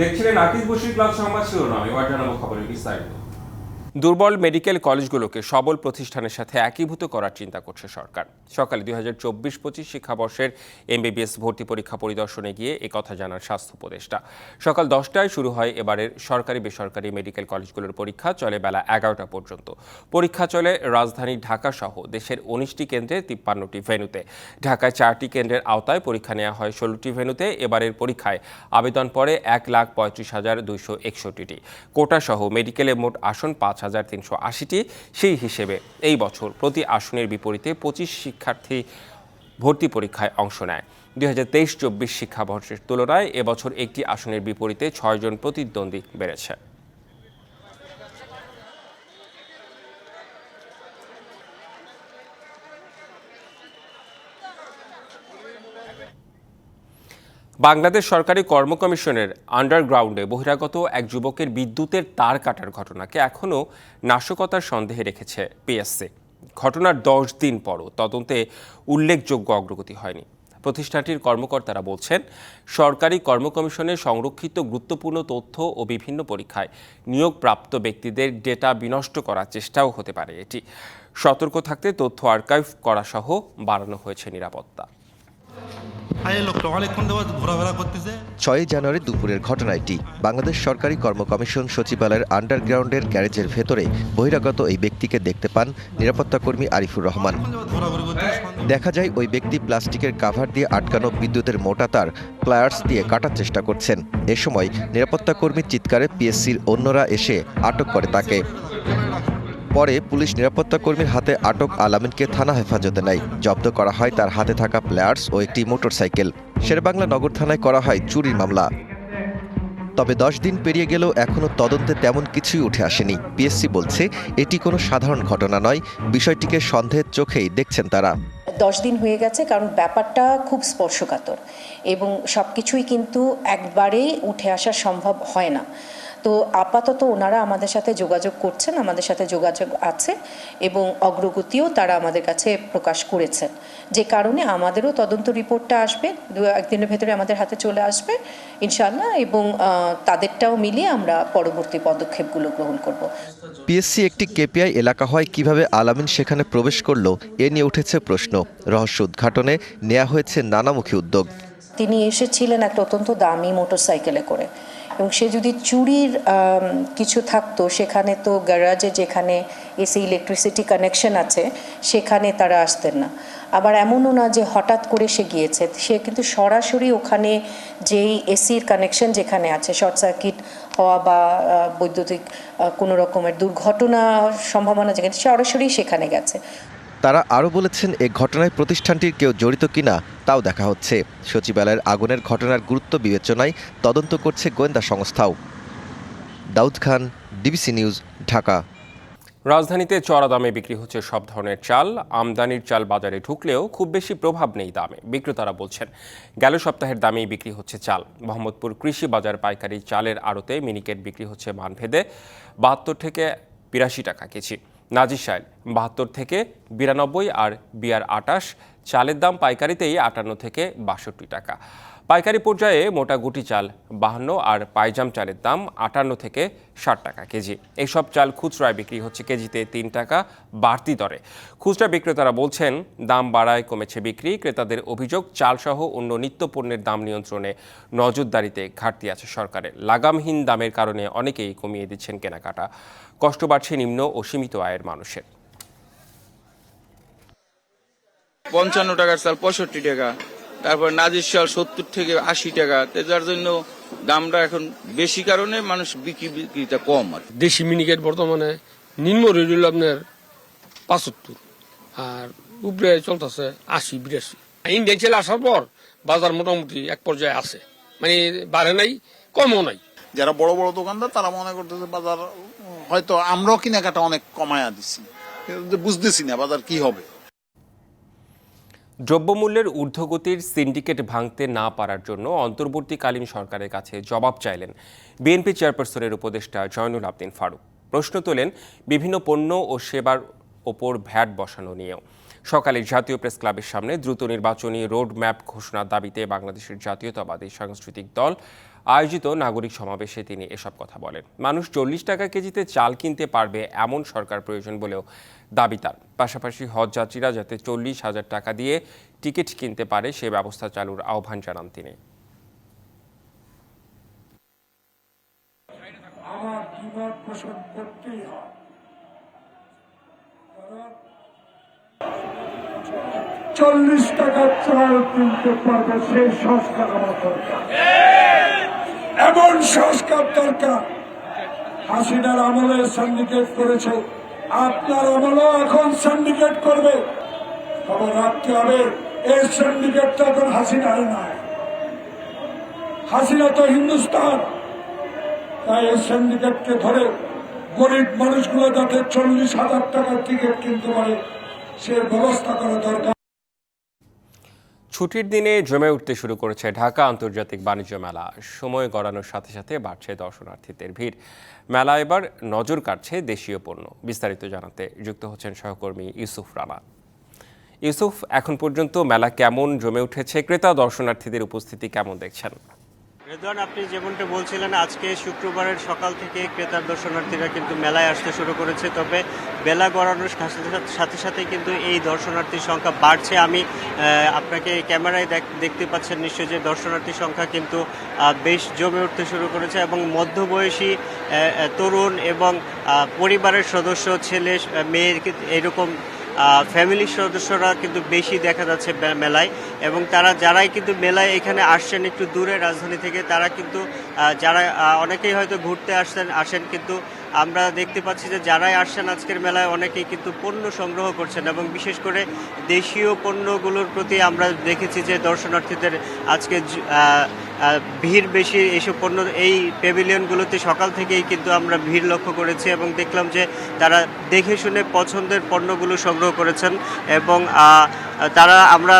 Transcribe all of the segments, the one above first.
দেখছিলেন আকিস বসির ক্লাব সংবাদ শিরোনামে এবার জানাব খবরের বিস্তারিত। দুর্বল মেডিকেল কলেজগুলোকে সবল প্রতিষ্ঠানের সাথে একীভূত করার চিন্তা করছে সরকার। সকালে দুই হাজার চব্বিশ পঁচিশ শিক্ষাবর্ষের এমবিবিএস ভর্তি পরীক্ষা পরিদর্শনে গিয়ে কথা জানান স্বাস্থ্য উপদেষ্টা। সকাল দশটায় শুরু হয় এবারের সরকারি বেসরকারি মেডিকেল কলেজগুলোর পরীক্ষা, চলে বেলা এগারোটা পর্যন্ত। পরীক্ষা চলে রাজধানী ঢাকা সহ দেশের উনিশটি কেন্দ্রে তিপ্পান্নটি ভেন্যুতে। ঢাকায় চারটি কেন্দ্রের আওতায় পরীক্ষা নেওয়া হয় ষোলোটি ভেন্যুতে। এবারের পরীক্ষায় আবেদন পড়ে এক লাখ পঁয়ত্রিশ হাজার দুইশো একষট্টিটি। কোটা সহ মেডিকেলে মোট আসন পাঁচ হাজার হাজার তিনশো আশিটি, সেই হিসেবে এই বছর প্রতি আসনের বিপরীতে পঁচিশ শিক্ষার্থী ভর্তি পরীক্ষায় অংশ নেয়। দুই হাজার তেইশ চব্বিশ শিক্ষাবর্ষের তুলনায় এবছর একটি আসনের বিপরীতে ছয়জন প্রতিদ্বন্দ্বী বেড়েছে। বাংলাদেশ সরকারি কর্ম কমিশনের আন্ডারগ্রাউন্ডে বহিরাগত এক যুবকের বিদ্যুতের তার কাটার ঘটনাকে এখনও নাশকতার সন্দেহে রেখেছে পিএসসি। ঘটনার দশ দিন পরও তদন্তে উল্লেখযোগ্য অগ্রগতি হয়নি। প্রতিষ্ঠানটির কর্মকর্তারা বলছেন, সরকারি কর্ম কমিশনের সংরক্ষিত গুরুত্বপূর্ণ তথ্য ও বিভিন্ন পরীক্ষায় নিয়োগপ্রাপ্ত ব্যক্তিদের ডেটা বিনষ্ট করার চেষ্টাও হতে পারে। এটি সতর্ক থাকতে তথ্য আর্কাইভ করা সহ বাড়ানো হয়েছে নিরাপত্তা। ছয়ই জানুয়ারি দুপুরের ঘটনা এটি। বাংলাদেশ সরকারি কর্ম কমিশন সচিবালয়ের আন্ডারগ্রাউন্ডের গ্যারেজের ভেতরে বহিরাগত এই ব্যক্তিকে দেখতে পান নিরাপত্তা কর্মী আরিফুর রহমান। দেখা যায় ওই ব্যক্তি প্লাস্টিকের কাভার দিয়ে আটকানো বিদ্যুতের মোটা তার প্লায়ার্স দিয়ে কাটার চেষ্টা করছেন। এ সময় নিরাপত্তা কর্মীর চিৎকারে পিএসসির অন্যরা এসে আটক করে তাকে। পরে পুলিশ নিরাপত্তা কর্মীর হাতে আটক আলামিনকে থানা হেফাজতে নেয়। জব্দ করা হয় তার হাতে থাকা প্লেয়ার্স ও একটি মোটরসাইকেল। শেরবাংলা নগর থানায় করা হয় চুরির মামলা। তবে দশ দিন পেরিয়ে গেলেও এখনও তদন্তে তেমন কিছুই উঠে আসেনি। পিএসসি বলছে, এটি কোনো সাধারণ ঘটনা নয়, বিষয়টিকে সন্দেহের চোখেই দেখছেন তারা। দশ দিন হয়ে গেছে কারণ ব্যাপারটা খুব স্পর্শকাতর এবং সব কিছুই কিন্তু একবারেই উঠে আসা সম্ভব হয় না। তো আপাতত ওনারা আমাদের সাথে যোগাযোগ করছেন আমাদের সাথে যোগাযোগ আছে এবং অগ্রগতিও তারা আমাদের কাছে প্রকাশ করেছেন। যে কারণে আমাদেরও তদন্ত রিপোর্টটা আসবে দু একদিনের ভেতরে আমাদের হাতে চলে আসবে ইনশাল্লাহ এবং তাদেরটাও মিলিয়ে আমরা পরবর্তী পদক্ষেপগুলো গ্রহণ করব। পিএসসি একটি কেপিআই এলাকা হয় কীভাবে আলামিন সেখানে প্রবেশ করল এ নিয়ে উঠেছে প্রশ্ন। রহস্য উদ্ঘাটনে নেওয়া হয়েছে নানামুখী উদ্যোগ। তিনি এসেছিলেন একটা অত্যন্ত দামি মোটরসাইকেলে করে। এবং সে যদি চুরির কিছু থাকতো, সেখানে তো গ্যারাজে যেখানে এসি ইলেকট্রিসিটি কানেকশন আছে, সেখানে তারা আসতেন না। আবার এমনও না যে হঠাৎ করে সে গিয়েছে, সে কিন্তু সরাসরি ওখানে যেই এসির কানেকশন যেখানে আছে, শর্ট সার্কিট হওয়া বা বৈদ্যুতিক কোনো রকমের দুর্ঘটনা সম্ভাবনা যেখানে সরাসরি সেখানে গেছে। তারা আরও বলেছেন এ ঘটনায় প্রতিষ্ঠানটির কেউ জড়িত কিনা তাও দেখা হচ্ছে। সচিবালয়ের আগুনের ঘটনার গুরুত্ব বিবেচনায় তদন্ত করছে গোয়েন্দা সংস্থাও। Daud Khan DBC news Dhaka. রাজধানীতে চড়া দামে বিক্রি হচ্ছে সব ধরনের চাল। আমদানির চাল বাজারে ঢুকলেও খুব বেশি প্রভাব নেই দামে, বিক্রেতারা বলছেন। গেল সপ্তাহের দামেই বিক্রি হচ্ছে চাল। মোহাম্মদপুর কৃষি বাজার পাইকারি চালের আড়তে মিনিকেট বিক্রি হচ্ছে মানভেদে বাহাত্তর থেকে বিরাশি টাকা কেজি। নাজির বাহাত্তর থেকে বিরানব্বই আর বিয়ার আটাশ চালের দাম পাইকারিতেই আটান্ন থেকে বাষট্টি টাকা। পাইকারি পর্যায়ে মোটা গুটি চাল বাহান্ন আর পাইজাম চালের দাম আটান্ন থেকে ষাট টাকা কেজি। এইসব চাল খুচরায় বিক্রি হচ্ছে কেজিতে তিন টাকা বাড়তি দরে। খুচরা বিক্রেতারা বলছেন, দাম বাড়ায় কমেছে বিক্রি, ক্রেতাদের অভিযোগ চালসহ অন্য নিত্যপণ্যের দাম নিয়ন্ত্রণে নজরদারিতে ঘাটতি আছে সরকারের। লাগামহীন দামের কারণে অনেকেই কমিয়ে দিচ্ছেন কেনাকাটা। কষ্ট বাড়ছে নিম্ন ও সীমিত আয়ের মানুষের। পঞ্চান্ন টাকার চাল পঁয়ষট্টি টাকা। তারপর নাজির চাল সত্তর থেকে আশি টাকা। তো যার জন্য দামটা এখন বেশি কারণে মানুষ বিক্রি বিক্রিটা কম আর দেশি মিনিকেট বর্তমানে নিম্ন রেট হলো আপনার পাঁচাত্তর। আর উপরে চলতেছে আশি বিরাশি। ইন্ডিয়ান ছেলে আসার পর বাজার মোটামুটি এক পর্যায়ে আছে। মানে বাড়ে নাই কমও নাই। যারা বড় বড় দোকানদার তারা মনে করতেছে বাজার হয়তো আমরাও কেনাকাটা অনেক কমায়া দিচ্ছি বুঝতেছি না বাজার কি হবে। দ্রব্যমূল্যের ঊর্ধ্বগতির সিন্ডিকেট ভাঙতে না পারার জন্য অন্তর্বর্তীকালীন সরকারের কাছে জবাব চাইলেন বিএনপি চেয়ারপারসনের উপদেষ্টা জয়নুল আবদিন ফারুক। প্রশ্ন তোলেন, বিভিন্ন পণ্য ও সেবার ওপর ভ্যাট বসানো নিয়েও। সকালে জাতীয় প্রেস ক্লাবের সামনে দ্রুত নির্বাচনী রোড ম্যাপ ঘোষণার দাবিতে বাংলাদেশের জাতীয়তাবাদী সাংস্কৃতিক দল আয়োজিত নাগরিক সমাবেশে তিনি এসব কথা বলেন। মানুষ চল্লিশ টাকা কেজিতে চাল কিনতে পারবে এমন সরকার প্রয়োজন বলেও দাবি তার। পাশাপাশি হজ যাত্রীরা যাতে চল্লিশ হাজার টাকা দিয়ে টিকিট কিনতে পারে সে ব্যবস্থা চালুর আহ্বান জানান তিনি। চল্লিশ টাকা চাল কিনতে পারবে সেই সংস্কার আমার দরকার। এমন সংস্কার দরকার। হাসিনার আমলে সিন্ডিকেট করেছে। আপনার আমলেও এখন সিন্ডিকেট করবে। তবে রাখতে হবে, এই সিন্ডিকেটটা এখন হাসিনার নয়। হাসিনা তো হিন্দুস্তান। তাই এই সিন্ডিকেটকে ধরে গরিব মানুষগুলো যাতে চল্লিশ হাজার টাকার টিকিট কিনতে পারে, সে ব্যবস্থা করা দরকার। ছুটির দিনে জমে উঠতে শুরু করেছে ঢাকা আন্তর্জাতিক বাণিজ্য মেলা। সময় গড়ানোর সাথে সাথে বাড়ছে দর্শনার্থীদের ভিড়। মেলা এবার নজর কাটছে দেশীয় পণ্য। বিস্তারিত জানাতে যুক্ত হচ্ছেন সহকর্মী ইউসুফ রানা। ইউসুফ, এখন পর্যন্ত মেলা কেমন জমে উঠেছে? ক্রেতা, দর্শনার্থীদের উপস্থিতি কেমন দেখছেন? রেদওয়ান আপনি যেমনটা বলছিলেন আজকে শুক্রবারের সকাল থেকে ক্রেতার দর্শনার্থীরা কিন্তু মেলায় আসতে শুরু করেছে তবে বেলা গড়ানোর সাথে- সাথে কিন্তু এই দর্শনার্থীর সংখ্যা বাড়ছে। আমি আপনাকে ক্যামেরায় দেখ- দেখতে পাচ্ছেন নিশ্চয়ই যে দর্শনার্থীর সংখ্যা কিন্তু বেশ জমে উঠতে শুরু করেছে এবং মধ্যবয়সী তরুণ এবং পরিবারের সদস্য ছেলে আহ, মেয়ে এরকম ফ্যামিলির সদস্যরা কিন্তু বেশি দেখা যাচ্ছে মেলায় এবং তারা যারাই কিন্তু মেলায় এখানে আসছেন একটু দূরে রাজধানী থেকে, তারা কিন্তু যারা অনেকেই হয়তো ঘুরতে আসছেন, আসেন কিন্তু আমরা দেখতে পাচ্ছি যে যারাই আসছেন আজকের মেলায় অনেকেই কিন্তু পণ্য সংগ্রহ করছেন এবং বিশেষ করে দেশীয় পণ্যগুলোর প্রতি আমরা দেখেছি যে দর্শনার্থীদের আজকে ভিড় বেশি এইসব পণ্য এই প্যাভিলিয়নগুলোতে সকাল থেকেই কিন্তু আমরা ভিড় লক্ষ্য করেছি এবং দেখলাম যে তারা দেখে শুনে পছন্দের পণ্যগুলো সংগ্রহ করেছেন এবং তারা আমরা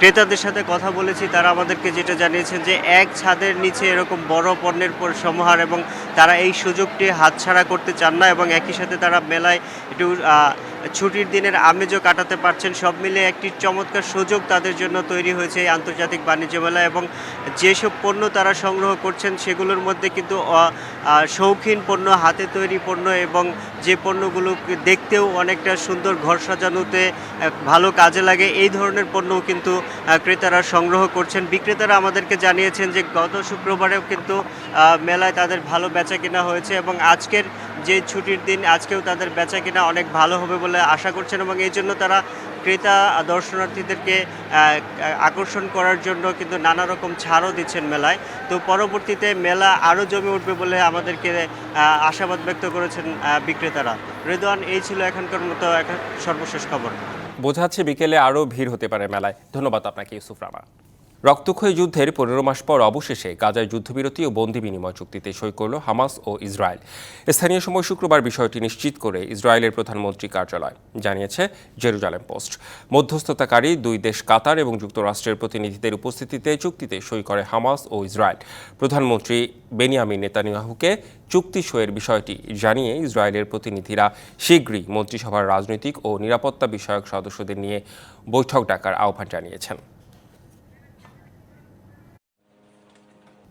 ক্রেতাদের সাথে কথা বলেছি, তারা আমাদেরকে যেটা জানিয়েছেন যে এক ছাদের নিচে এরকম বড় পণ্যের পর সমাহার এবং তারা এই সুযোগটি হাতছাড়া করতে চান না এবং একই সাথে তারা মেলায় একটু ছুটির দিনের আমেজও কাটাতে পারছেন। সব মিলে একটি চমৎকার সুযোগ তাদের জন্য তৈরি হয়েছে এই আন্তর্জাতিক বাণিজ্য মেলা এবং যেসব পণ্য তারা সংগ্রহ করছেন সেগুলোর মধ্যে কিন্তু শৌখিন পণ্য, হাতে তৈরি পণ্য এবং যে পণ্যগুলো দেখতেও অনেকটা সুন্দর ঘর সাজানোতে ভালো কাজে লাগে। এই ধরনের পণ্যও কিন্তু ক্রেতারা সংগ্রহ করছেন। বিক্রেতারা আমাদেরকে জানিয়েছেন যে, গত শুক্রবারেও কিন্তু মেলায় তাদের ভালো বেচা কেনা হয়েছে এবং আজকের যে ছুটির দিন, আজকেও তাদের বেচা কেনা অনেক ভালো হবে বলে আশা করছেন এবং এই জন্য তারা ক্রেতা দর্শনার্থীদেরকে আকর্ষণ করার জন্য কিন্তু নানা রকম ছাড়ও দিচ্ছেন মেলায়। তো পরবর্তীতে মেলা আরও জমে উঠবে বলে আমাদেরকে আশাবাদ ব্যক্ত করেছেন বিক্রেতারা। রেদওয়ান, এই ছিল এখনকার মতো এখন সর্বশেষ খবর। বোঝাচ্ছে বিকেলে আরও ভিড় হতে পারে মেলায়। ধন্যবাদ আপনাকে, ইউসুফ রানা রক্তক্ষয়ী যুদ্ধের পনেরো মাস পর অবশেষে গাজায় যুদ্ধবিরতি ও বন্দি বিনিময় চুক্তিতে সই করল হামাস ও ইসরায়েল। স্থানীয় সময় শুক্রবার বিষয়টি নিশ্চিত করে ইসরায়েলের প্রধানমন্ত্রী কার্যালয় জানিয়েছে জেরুজালেম পোস্ট। মধ্যস্থতাকারী দুই দেশ কাতার এবং যুক্তরাষ্ট্রের প্রতিনিধিদের উপস্থিতিতে চুক্তিতে সই করে হামাস ও ইসরায়েল। প্রধানমন্ত্রী বেনিয়ামিন নেতানিয়াহুকে চুক্তি সইয়ের বিষয়টি জানিয়ে ইসরায়েলের প্রতিনিধিরা শীঘ্রই মন্ত্রিসভার রাজনৈতিক ও নিরাপত্তা বিষয়ক সদস্যদের নিয়ে বৈঠক ডাকার আহ্বান জানিয়েছেন।